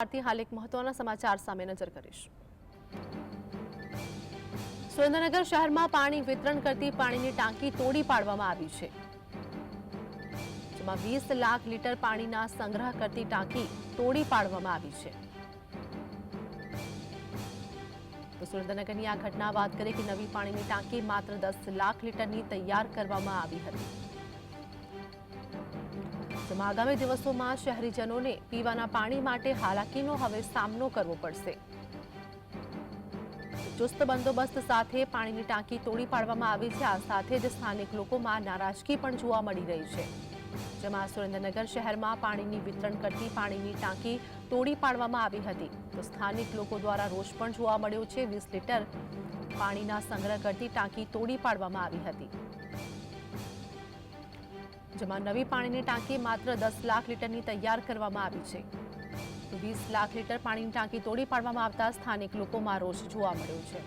ત્યારથી હાલ એક મહત્વના સમાચાર સામે નજર કરીશું. સુરેન્દ્રનગર શહેરમાં પાણી વિતરણ કરતી પાણીની ટાંકી તોડી પાડવામાં આવી છે. જેમાં વીસ લાખ લીટર પાણીના સંગ્રહ કરતી ટાંકી તોડી પાડવામાં આવી છે. તો સુરેન્દ્રનગરની આ ઘટના વાત કરીએ કે નવી પાણીની ટાંકી માત્ર દસ લાખ લીટરની તૈયાર કરવામાં આવી હતી. જેમાં આગામી દિવસોમાં શહેરીજનોને પીવાના પાણી માટે હાલાકીનો હવે સામનો કરવો પડશે. ચુસ્ત બંદોબસ્ત સાથે પાણીની ટાંકી તોડી પાડવામાં આવી છે. આ સાથે જ સ્થાનિક લોકોમાં નારાજગી પણ જોવા મળી રહી છે. જેમાં સુરેન્દ્રનગર શહેરમાં પાણીની વિતરણ કરતી પાણીની ટાંકી તોડી પાડવામાં આવી હતી. તો સ્થાનિક લોકો દ્વારા રોષ પણ જોવા મળ્યો છે. વીસ લીટર પાણીના સંગ્રહ કરતી ટાંકી તોડી પાડવામાં આવી હતી. જેમાં નવી પાણીની ટાંકી માત્ર દસ લાખ લીટરની તૈયાર કરવામાં આવી છે. તો વીસ લાખ લીટર પાણીની ટાંકી તોડી પાડવામાં આવતા સ્થાનિક લોકોમાં રોષ જોવા મળ્યો છે.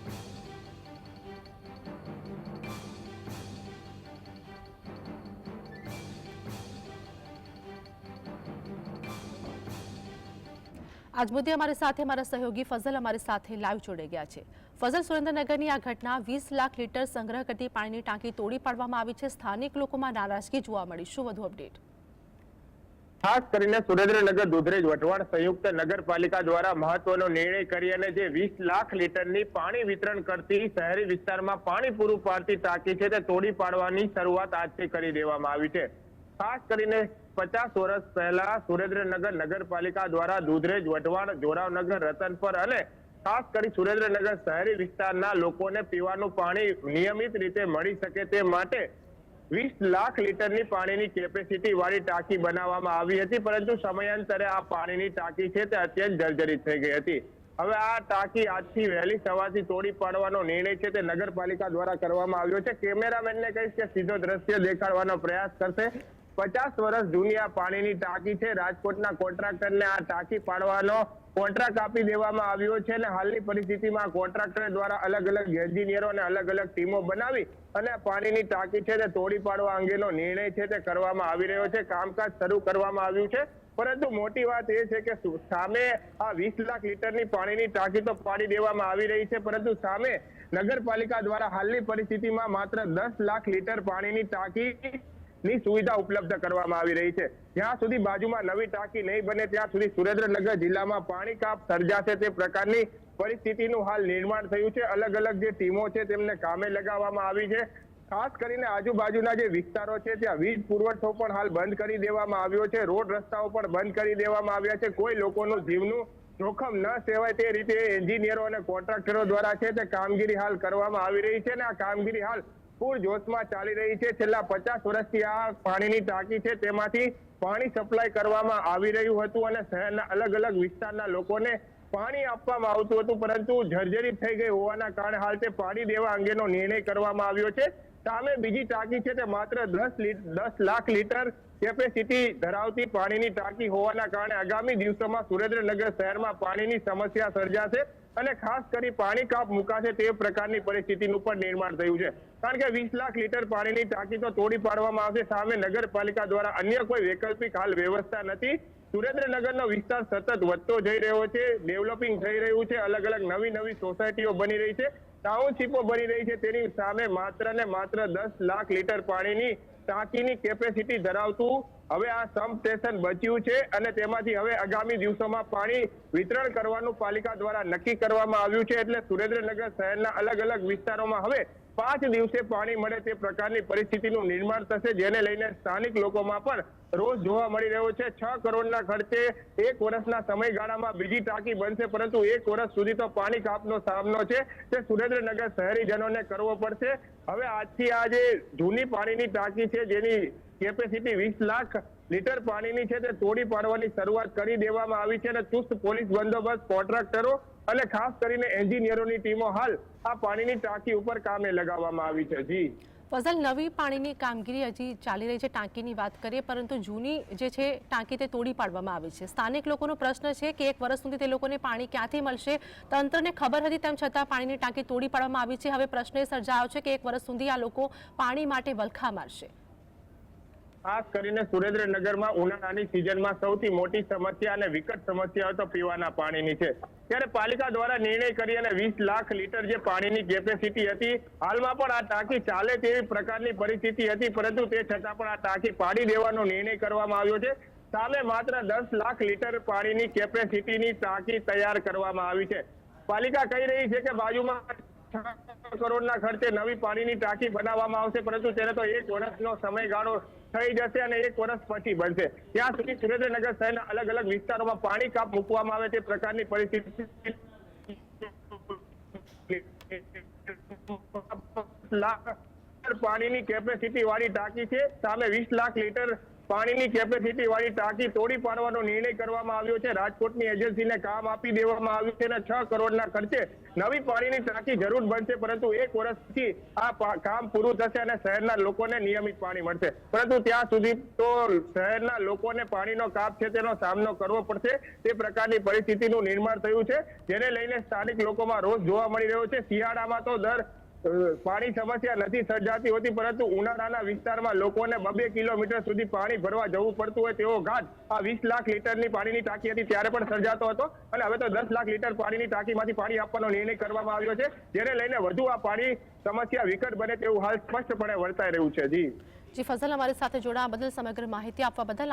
આજ મુદ્દે અમારી સાથે અમારા સહયોગી ફઝલ અમારી સાથે લાઈવ જોડાઈ ગયા છે. ફઝલ સુરેન્દ્રનગરની આ ઘટના વીસ લાખ લીટર સંગ્રહ કરતી પાણીની ટાંકી તોડી પાડવામાં આવી છે. સ્થાનિક લોકોમાં નારાજગી જોવા મળી. શું વધુ અપડેટ? ખાસ કરીને સુરેન્દ્રનગર, દુધરેજ વટવાણ સંયુક્ત નગરપાલિકા દ્વારા મહત્વનો નિર્ણય કરી અને જે વીસ લાખ લીટરની પાણી વિતરણ કરતી શહેરી વિસ્તારમાં પાણી પૂરું પાડતી ટાંકી છે તે તોડી પાડવાની શરૂઆત આજથી કરી દેવામાં આવી છે. ખાસ કરીને પચાસ વર્ષ પહેલા સુરેન્દ્રનગર નગરપાલિકા દ્વારા દુધરેજ વટવાણ જોરાવનગર, રતનપર અને ખાસ કરી સુરેન્દ્રનગર શહેરી વિસ્તારના લોકોને પીવાનું પાણી નિયમિત રીતે મળી શકે તે માટે વીસ લાખ લીટરની પાણીની કેપેસિટી વાળી ટાંકી બનાવવામાં આવી હતી, પરંતુ સમયાંતરે આ પાણીની ટાંકી છે તે અત્યંત જર્જરિત થઈ ગઈ હતી. હવે આ ટાંકી આજથી વહેલી સવારથી તોડી પાડવાનો નિર્ણય છે તે નગરપાલિકા દ્વારા કરવામાં આવ્યો છે. કેમેરામેનને કહીશ કે સીધો દ્રશ્ય દેખાડવાનો પ્રયાસ કરશે. પચાસ વર્ષ જૂની આ પાણીની ટાંકી છે. રાજકોટના કોન્ટ્રાક્ટરને આ ટાંકી પાડવાનો કોન્ટ્રાક્ટ આપી દેવામાં આવ્યો છે અને હાલની પરિસ્થિતિમાં કોન્ટ્રાક્ટર દ્વારા અલગ અલગ એન્જિનિયરો અને અલગ અલગ ટીમો બનાવી અને પાણીની ટાંકી છે તે તોડી પાડવા અંગેનો નિર્ણય છે તે કરવામાં આવી રહ્યો છે. કામકાજ શરૂ કરવામાં આવ્યું છે. પરંતુ મોટી વાત એ છે કે સામે આ વીસ લાખ લીટરની પાણીની ટાંકી તો પાડી દેવામાં આવી રહી છે. પરંતુ સામે નગરપાલિકા દ્વારા હાલની પરિસ્થિતિમાં માત્ર દસ લાખ લીટર પાણીની ટાંકી ની સુવિધા ઉપલબ્ધ કરવામાં આવી રહી છે. જ્યાં સુધી બાજુમાં નવી ટાંકી નહીં બને, ત્યાં સુધી સુરેન્દ્રનગર જિલ્લામાં પાણી કાપ સર્જાશે તે પ્રકારની પરિસ્થિતિનું હાલ નિર્માણ થયું છે. અલગ અલગ જે ટીમો છે, તેમને કામે લગાવવામાં આવી છે. ખાસ કરીને આજુબાજુના જે વિસ્તારો છે, ત્યાં વીજ પુરવઠો પણ હાલ બંધ કરી દેવામાં આવ્યો છે. રોડ રસ્તાઓ પણ બંધ કરી દેવામાં આવ્યા છે. કોઈ લોકોનું જીવનું જોખમ ન સેવાય તે રીતે એન્જિનિયરો અને કોન્ટ્રાક્ટરો દ્વારા છે તે કામગીરી હાલ કરવામાં આવી રહી છે અને આ કામગીરી હાલ પૂર જોશમાં ચાલી રહી છે. છેલ્લા પચાસ વર્ષથી આ પાણીની ટાંકી છે. તેમાંથી પાણી સપ્લાય કરવામાં આવી રહ્યું હતું અને શહેરના અલગ અલગ વિસ્તારના લોકોને પાણી આપવામાં આવતું હતું, પરંતુ જર્જરિત થઈ ગઈ હોવાના કારણે હાલ તે પાણી દેવા અંગેનો નિર્ણય કરવામાં આવ્યો છે. સામે બીજી ટાંકી છે તે માત્ર દસ દસ લાખ લીટર કેપેસિટી ધરાવતી પાણીની ટાંકી હોવાના કારણે આગામી દિવસોમાં સુરેન્દ્રનગર શહેરમાં પાણીની સમસ્યા સર્જાશે. અને ખાસ કરી પાણી કાપ મુકાશે તે પ્રકારની પરિસ્થિતિનું પણ નિર્માણ થયું છે. કારણ કે વીસ લાખ લીટર પાણીની ટાંકી તો તોડી પાડવામાં આવશે. સામે નગરપાલિકા દ્વારા અન્ય કોઈ વૈકલ્પિક હાલ વ્યવસ્થા નથી. સુરેન્દ્રનગરનો વિસ્તાર સતત વધતો જઈ રહ્યો છે. ડેવલપિંગ થઈ રહ્યું છે. અલગ અલગ નવી નવી સોસાયટીઓ બની રહી છે. ટાઉનશીપો બની રહી છે. તેની સામે માત્ર ને માત્ર દસ લાખ લીટર પાણીની ટાંકીની કેપેસિટી ધરાવતું હવે આ સબ સ્ટેશન બચ્યું છે અને તેમાંથી હવે આગામી દિવસોમાં પાણી વિતરણ કરવાનું પાલિકા દ્વારા નક્કી કરવામાં આવ્યું છે એટલે સુરેન્દ્રનગર શહેરના અલગ અલગ વિસ્તારોમાં હવે પાંચ દિવસે પાણી મળે તે પ્રકારની પરિસ્થિતિનું નિર્માણ થશે, જેને લઈને સ્થાનિક લોકોમાં પણ રોષ જોવા મળી રહ્યો છે. છ કરોડના ખર્ચે એક વર્ષના સમયગાળામાં બીજી ટાંકી બનશે, પરંતુ એક વર્ષ સુધી તો પાણી કાપનો સામનો છે. તે સુરેન્દ્રનગર શહેરીજનોને કરવો પડશે. હવે આજથી આ જે જૂની પાણીની ટાંકી છે, જેની કેપેસિટી વીસ લાખ લીટર પાણીની છે તે તોડી પાડવાની શરૂઆત કરી દેવામાં આવી છે અને ચુસ્ત પોલીસ બંદોબસ્ત કોન્ટ્રાક્ટરો અને ખાસ કરીને એન્જિનિયરોની ટીમો હાલ આ પાણીની ટાંકી ઉપર કામે લગાવવામાં આવી છે. જી. ફઝલ, નવી પાણીની કામગીરી હજી ચાલી રહી છે, ટાંકીની વાત કરીએ, પરંતુ જૂની જે છે ટાંકી તે તોડી પાડવામાં આવી છે. સ્થાનિક લોકોનો પ્રશ્ન છે કે એક વર્ષ સુધી તે લોકોને પાણી ક્યાંથી મળશે? તંત્રને ખબર હતી તેમ છતાં પાણીની ટાંકી તોડી પાડવામાં આવી છે. હવે પ્રશ્ન એ સર્જાયો છે કે એક વર્ષ સુધી આ લોકો પાણી માટે વલખા મારશે. ખાસ કરીને સુરેન્દ્રનગરમાં ઉનાળાની સિઝનમાં સૌથી મોટી સમસ્યા અને વિકટ સમસ્યા તો પીવાના પાણીની છે. ત્યારે પાલિકા દ્વારા નિર્ણય કરી અને વીસ લાખ લીટર જે પાણીની કેપેસિટી હતી, હાલમાં પણ આ ટાંકી ચાલે તેવી પ્રકારની પરિસ્થિતિ હતી, પરંતુ તે છતાં પણ આ ટાંકી પાડી દેવાનો નિર્ણય કરવામાં આવ્યો છે. સામે માત્ર દસ લાખ લીટર પાણીની કેપેસિટીની ટાંકી તૈયાર કરવામાં આવી છે. પાલિકા કહી રહી છે કે બાજુમાં કરોડના ખર્ચે નવી પાણીની ટાંકી બનાવવામાં આવશે, પરંતુ તેને તો એક વર્ષનો સમયગાળો થઈ જશે અને એક વર્ષ પછી બનશે. ત્યાં સુધી સુરેન્દ્રનગર શહેરના અલગ અલગ વિસ્તારોમાં પાણી કાપ મૂકવામાં આવે તે પ્રકારની પરિસ્થિતિ લાખ લીટર પાણીની કેપેસિટી વાળી ટાંકી છે. સામે વીસ લાખ લીટર પાણીની કેપેસિટી વાળી ટાંકી તોડી પાડવાનો નિર્ણય કરવામાં આવ્યો છે. રાજકોટની એજન્સીને કામ આપી દેવામાં આવ્યું છે અને છ કરોડના ખર્ચે નવી પાણીની ટાંકી જરૂર બનશે. પરંતુ એક વર્ષ પછી આ કામ પૂરું થશે અને શહેરના લોકોને નિયમિત પાણી મળશે. પરંતુ ત્યાં સુધી તો શહેરના લોકોને પાણીનો કાપ છે તેનો સામનો કરવો પડશે. તે પ્રકારની પરિસ્થિતિનું નિર્માણ થયું છે. જેને લઈને સ્થાનિક લોકોમાં રોષ જોવા મળી રહ્યો છે. શિયાળામાં તો દર પાણી સમસ્યા નથી સર્જાતી હોતી, પરંતુ ઉનાળાના વિસ્તારમાં લોકોને બબે કિલોમીટર સુધી પાણી ભરવા જવું પડતું હોય તેવો ઘાટ આ વીસ લાખ લીટરની પાણીની ટાંકી હતી, ત્યારે પણ સર્જાતો હતો. અને હવે તો દસ લાખ લીટર પાણીની ટાંકીમાંથી પાણી આપવાનો નિર્ણય કરવામાં આવ્યો છે. જેને લઈને વધુ આ પાણી સમસ્યા વિકટ બને તેવું હાલ સ્પષ્ટપણે વર્તાઈ રહ્યું છે. જી. જી, ફઝલ, અમારી સાથે જોડાવા બદલ સમગ્ર માહિતી આપવા બદલ